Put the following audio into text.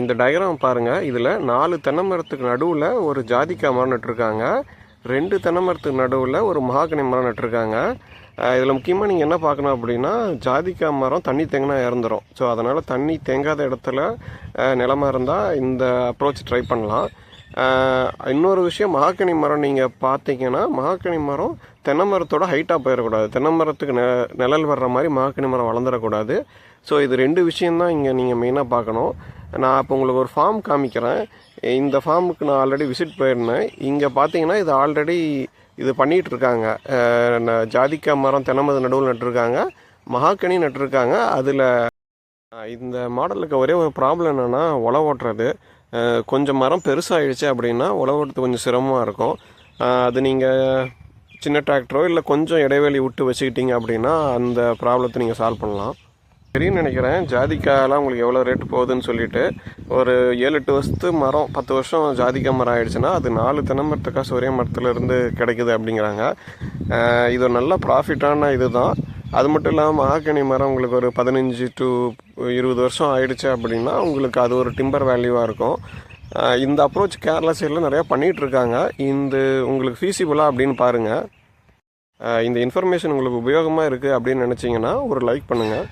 இந்த டயக்ராம் பாருங்கள் இதில் நாலு தென்னை மரத்துக்கு நடுவில் ஒரு ஜாதிக்காய் மரம் நட்டிருக்காங்க. ரெண்டு தென்னை மரத்துக்கு நடுவில் ஒரு மகாகனி மரம் நட்டுருக்காங்க. இதில் முக்கியமாக நீங்கள் என்ன பார்க்கணும் அப்படின்னா ஜாதிக்காய் மரம் தண்ணி தேங்கினா இறந்துரும். ஸோ அதனால் தண்ணி தேங்காத இடத்துல நிலமாக இருந்தால் இந்த அப்ரோச் ட்ரை பண்ணலாம். இன்னொரு விஷயம் மகாக்கனி மரம் நீங்கள் பார்த்தீங்கன்னா மகாக்கனி மரம் தென்னை மரத்தோட ஹைட்டாக போயிடக்கூடாது. தென்னை மரத்துக்கு நெ நிழல் வர்ற மாதிரி மகாக்கனி மரம் வளர்ந்துடக்கூடாது. ஸோ இது ரெண்டு விஷயந்தான் இங்கே நீங்கள் மெயினாக பார்க்கணும். நான் இப்போ உங்களுக்கு ஒரு ஃபார்ம் காமிக்கிறேன். இந்த ஃபார்முக்கு நான் ஆல்ரெடி விசிட் போயிருந்தேன். இங்கே பார்த்தீங்கன்னா இது ஆல்ரெடி இது பண்ணிகிட்டு இருக்காங்க ந- ஜாதிக்காய் மரம் தென்னமது நடுவில் நட்டிருக்காங்க. மகாக்கனி நட்டிருக்காங்க. அதில் இந்த மாடலுக்கு ஒரே ஒரு ப்ராப்ளம் என்னென்னா உழவு ஓட்டுறது. கொஞ்சம் மரம் பெருசாகிடுச்சு அப்படின்னா உழவுறது கொஞ்சம் சிரமமாக இருக்கும். அது நீங்கள் சின்ன டிராக்டரோ இல்லை கொஞ்சம் இடைவெளி விட்டு வச்சுக்கிட்டீங்க அப்படின்னா அந்த ப்ராப்ளத்தை நீங்கள் சால்வ் பண்ணலாம். தெரியும்னு நினைக்கிறேன். ஜாதிக்காயெல்லாம் உங்களுக்கு எவ்வளோ ரேட்டு போகுதுன்னு சொல்லிட்டு ஒரு ஏழு எட்டு வருஷத்து மரம் பத்து வருஷம் ஜாதிக்காய் மரம் ஆயிடுச்சுன்னா அது நாலு தென்னை சூரிய மரத்துலேருந்து ஒரே மரத்துல கிடைக்குது அப்படிங்கிறாங்க. இது ஒரு நல்ல ப்ராஃபிட்டான இது தான் அது மட்டும் இல்லாமல் மகாக்கனி மரம் உங்களுக்கு ஒரு பதினஞ்சு டு இருபது வருஷம் ஆயிடுச்சு அப்படின்னா உங்களுக்கு அது ஒரு டிம்பர் வேல்யூவாக இருக்கும். இந்த அப்ரோச் கேரளா சைடில் நிறையா பண்ணிகிட்ருக்காங்க இந்த உங்களுக்கு ஃபீஸிபிளாக அப்படின்னு பாருங்கள் இந்த இன்ஃபர்மேஷன் உங்களுக்கு உபயோகமாக இருக்குது அப்படின்னு நினச்சிங்கன்னா ஒரு லைக் பண்ணுங்கள்